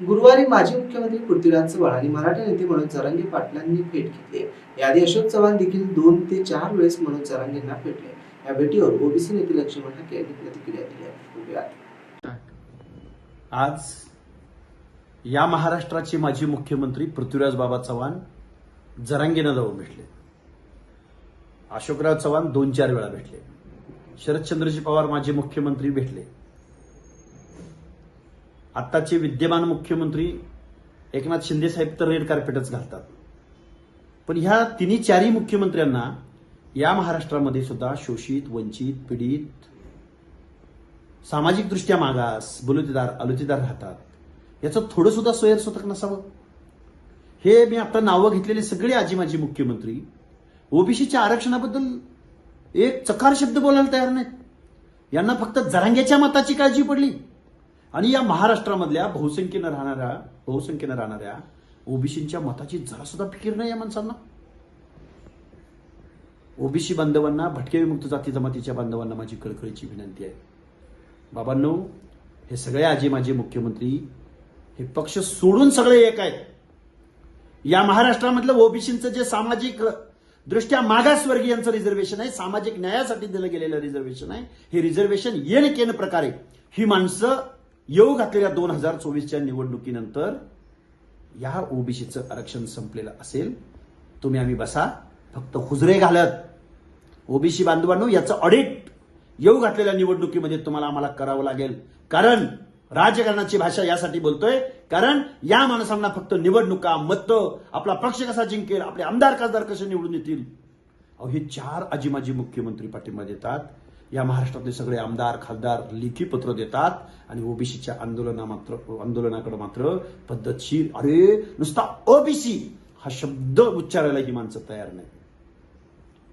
गुरुवारी माजी मुख्यमंत्री पृथ्वीराज चव्हाण आणि मराठा नेते मनोज जरांगे पाटलांनी भेट घेतली. याआधी अशोक चव्हाण देखील दोन ते चार वेळेस मनोज जरांगेंना भेटले. या भेटीवर ओबीसी नेते लक्ष्मण ठाके यांनी प्रतिक्रिया दिली आहे. आज या महाराष्ट्राचे माजी मुख्यमंत्री पृथ्वीराज बाबा चव्हाण जरांगेनं जाऊन भेटले. अशोकराव चव्हाण दोन चार वेळा भेटले. शरदचंद्रजी पवार माजी मुख्यमंत्री भेटले. आत्ताचे विद्यमान मुख्यमंत्री एकनाथ शिंदे साहेब तर रेड कार्पेटच घालतात. पण ह्या तिन्ही चारही मुख्यमंत्र्यांना या महाराष्ट्रामध्ये सुद्धा शोषित वंचित पीडित सामाजिकदृष्ट्या मागास बलुतेदार अलुतेदार राहतात. याचं थोडं सुद्धा स्वयंस्वतक नसावं. हे मी आता नावं घेतलेले सगळे आजी माजी मुख्यमंत्री ओबीसीच्या आरक्षणाबद्दल एक चकार शब्द बोलायला तयार नाहीत. यांना फक्त जरांग्याच्या मताची काळजी पडली. आणि या महाराष्ट्रामधल्या बहुसंख्येनं राहणाऱ्या बहुसंख्येनं राहणाऱ्या ओबीसींच्या मताची जरा सुद्धा फिकीर नाही या माणसांना. ओबीसी बांधवांना भटके विमुक्त जाती जमातीच्या बांधवांना माझी कळकळीची विनंती आहे. बाबांनो हे सगळे आजी माझे मुख्यमंत्री हे पक्ष सोडून सगळे एक आहेत. या महाराष्ट्रामधलं ओबीसींचं जे सामाजिक दृष्ट्या मागासवर्गीयांचं रिझर्वेशन आहे सामाजिक न्यायासाठी दिलं गेलेलं रिझर्वेशन आहे हे रिझर्वेशन येण केन प्रकारे ही माणसं येऊ घातलेल्या दोन हजार चोवीसच्या निवडणुकीनंतर या ओबीसीचं आरक्षण संपलेलं असेल तुम्ही आम्ही बसा फक्त हुजरे घालत. ओबीसी बांधवांनो याचं ऑडिट येऊ घातलेल्या निवडणुकीमध्ये तुम्हाला आम्हाला करावं लागेल. कारण राजकारणाची भाषा यासाठी बोलतोय. कारण या माणसांना फक्त निवडणुका मत आपला पक्ष कसा जिंकेल आपले आमदार खासदार कसे निवडून येतील? अहो हे चार आजी माजी मुख्यमंत्री पाठिंबा देतात. या महाराष्ट्रातले सगळे आमदार खासदार लेखी पत्र देतात आणि ओबीसीच्या आंदोलना मात्र आंदोलनाकडे मात्र पद्धतशीर. अरे नुसता ओबीसी हा शब्द उच्चारायला ही माणसं तयार नाही